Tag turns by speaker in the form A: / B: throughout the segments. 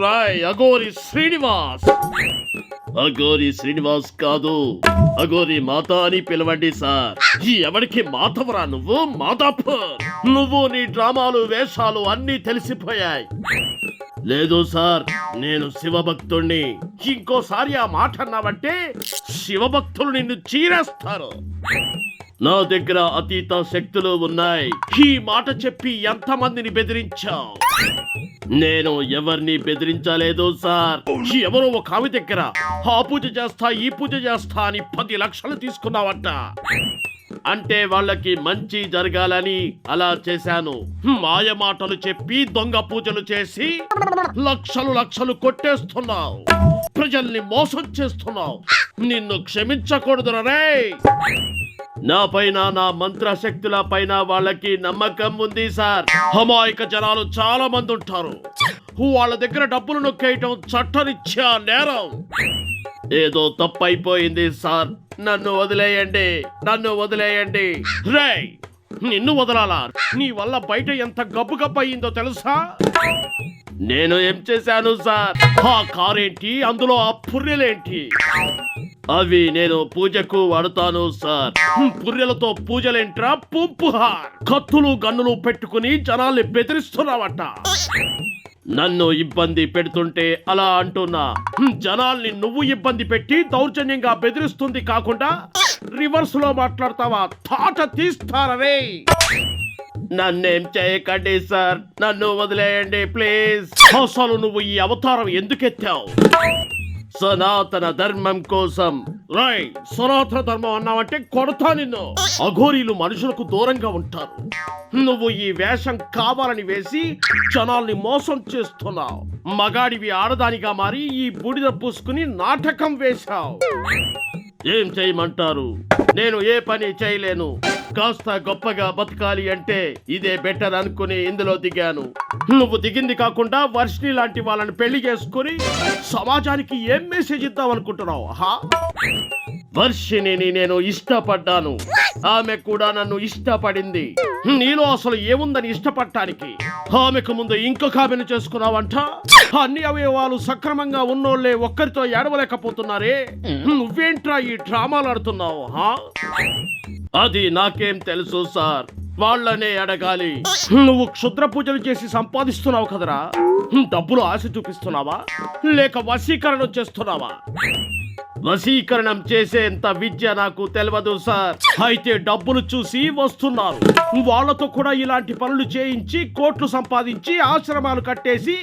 A: రాయ్ అగోరి శ్రీనివాస్. అగోరి శ్రీనివాస్ కాదు. అగోరి మాత అని పిలవండి సార్. ఈ ఎవరికి మాతవరా నువ్వు? మాతాపూర్ నువ్వు నీ డ్రామాలు వేషాలు అన్నీ తెలిసిపోయాయి. లేదు సార్ నేను శివభక్తుణ్ణి. ఇంకోసారి ఆ మాట అన్నావంటే శివభక్తులు నిన్ను చీరేస్తారు. నా దగ్గర అతీత శక్తులు ఉన్నాయి. ఈ మాట చెప్పి ఎంతమందిని బెదిరించావు? నేను ఎవరిని బెదిరించలేదు సార్. ఎవరో ఒక ఆమె దగ్గర ఆ పూజ చేస్తా ఈ పూజ చేస్తా అని పది లక్షలు తీసుకున్నావట. అంటే వాళ్ళకి మంచి జరగాలని అలా చేశాను. మాయ మాటలు చెప్పి దొంగ పూజలు చేసి లక్షలు లక్షలు కొట్టేస్తున్నావు. ప్రజల్ని మోసం చేస్తున్నావు. నిన్ను క్షమించకూడదు రే నా పైన నా మంత్ర శక్తుల పైన వాళ్ళకి నమ్మకం ఉంది సార్. అమాయక జనాలు చాలా మంది ఉంటారు. వాళ్ళ దగ్గర డబ్బులు నొక్కేయటం చట్టనిచ్చా నేరం. ఏదో తప్పైపోయింది సార్. నన్ను వదిలేయండి నన్ను వదిలేయండి. రే నిన్ను వదలాలా? నీ వల్ల బయట ఎంత గబ్బు గబ్బు తెలుసా? నేను ఏం చేశాను సార్? ఆ కారేంటి? అందులో ఆ పుర్రెలేంటి? అవి నేను పూజకు వాడుతాను సార్. పుర్రెలతో పూజలేంట్రా? పుంపుహార్. కత్తులు గన్నులు పెట్టుకుని జనాల్ని బెదిరిస్తున్నావట. నన్ను ఇబ్బంది పెడుతుంటే అలా అంటున్నా. జనాల్ని నువ్వు ఇబ్బంది పెట్టి దౌర్జన్యంగా బెదిరిస్తుంది కాకుండా రివర్స్లో మాట్లాడతావా? తాట తీస్తారరే నన్నేం చేయకండి సార్. నన్ను వదిలేయండి ప్లీజ్. అసలు నువ్వు ఈ అవతారం ఎందుకెత్తావు? సనాతన ధర్మం కోసం. రాయ్ సనాతన ధర్మం అన్నావంటే కొడతా నిన్ను. అఘోరీలు మనుషులకు దూరంగా ఉంటారు. నువ్వు ఈ వేషం కావాలని వేసి జనాల్ని మోసం చేస్తున్నావు. మగాడివి ఆడదానిగా మారి ఈ బూడిద పూసుకుని నాటకం వేశావు. ఏం చేయమంటారు? నేను ఏ పని చేయలేను. కాస్త గొప్పగా బతకాలి అంటే ఇదే బెటర్ అనుకుని ఇందులో దిగాను. నువ్వు దిగింది కాకుండా వర్షిని లాంటి వాళ్ళని పెళ్ళి చేసుకుని సమాజానికి ఏం మెసేజ్ ఇద్దాం అనుకుంటున్నావు? హా? వర్షిణిని నేను ఇష్టపడ్డాను. ఆమె కూడా నన్ను ఇష్టపడింది. నీలో అసలు ఏముందని ఇష్టపడటానికి? ఆమెకు ముందు ఇంకొక ఆమెను చేసుకున్నావంట? అన్ని అవయవాలు సక్రమంగా ఉన్నోళ్ళే ఒక్కరితో ఏడవలేకపోతున్నారే? నువ్వేంట్రా ఈ డ్రామాలు ఆడుతున్నావు? హా? అది నాకేం తెలుసు సార్. వాళ్ళనే అడగాలి. నువ్వు క్షుద్ర పూజలు చేసి సంపాదిస్తున్నావు కదరా? డబ్బులు ఆశ చూపిస్తున్నావా? లేక వశీకరణ చేస్తున్నావా? వశీకరణం చేసేంత విద్య నాకు తెలియదు సార్. అయితే డబ్బులు చూసి వస్తున్నారు. వాళ్ళతో కూడా ఇలాంటి పనులు చేయించి కోట్లు సంపాదించి ఆశ్రమాలు కట్టేసి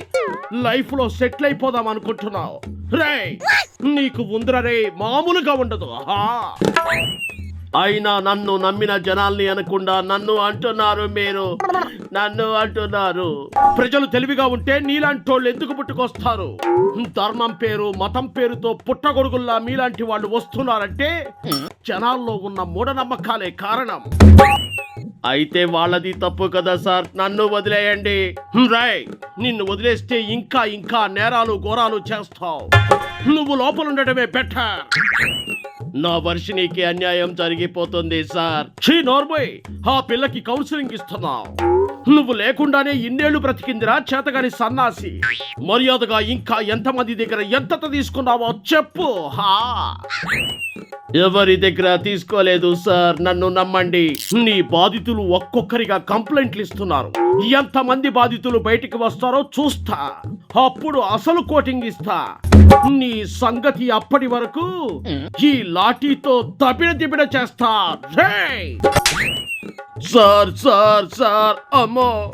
A: లైఫ్లో సెటిల్ అయిపోదాం అనుకుంటున్నావు. రే నీకు ఉందిరా రే మామూలుగా ఉండదు. అయినా నన్ను నమ్మిన జనాల్ని అనకుండా నన్ను అంటున్నారు మీరు. నన్ను అంటున్నారు. ప్రజలు తెలివిగా ఉంటే నీలాంటోళ్ళు ఎందుకు పుట్టుకొస్తారు? ధర్మం పేరు మతం పేరుతో పుట్టగొడుగుల్లా మీలాంటి వాళ్ళు వస్తున్నారంటే జనాల్లో ఉన్న మూఢనమ్మకాలే కారణం. అయితే వాళ్ళది తప్పు కదా సార్. నన్ను వదిలేయండి. రాయ్ నిన్ను వదిలేస్తే ఇంకా ఇంకా నేరాలు ఘోరాలు చేస్తావు. నువ్వు లోపల ఉండటమే బెటర్. నా వర్షినికి అన్యాయం జరిగిపోతుంది సార్. షీ నోర్మోయ్ ఆ పిల్లకి కౌన్సిలింగ్ ఇస్తున్నావు. నువ్వు లేకుండానే ఇన్నేళ్ళు బ్రతికిందిరా చేతగాని సన్నాసి. మర్యాదగా ఇంకా ఎంతమంది దగ్గర ఎంత తీసుకున్నావో చెప్పు హా. ఎవరి దగ్గర తీసుకోలేదు సార్? నన్ను నమ్మండి. నీ బాధితులు ఒక్కొక్కరిగా కంప్లైంట్లు ఇస్తున్నారు. ఎంతమంది బాధితులు బయటికి వస్తారో చూస్తా. అప్పుడు అసలు కోటింగ్ ఇస్తా. నీ సంగతి అప్పటి వరకు ఈ లాఠీతో దబిడ దిబిడ చేస్తా. సార్ సార్ సార్ అమ్మో!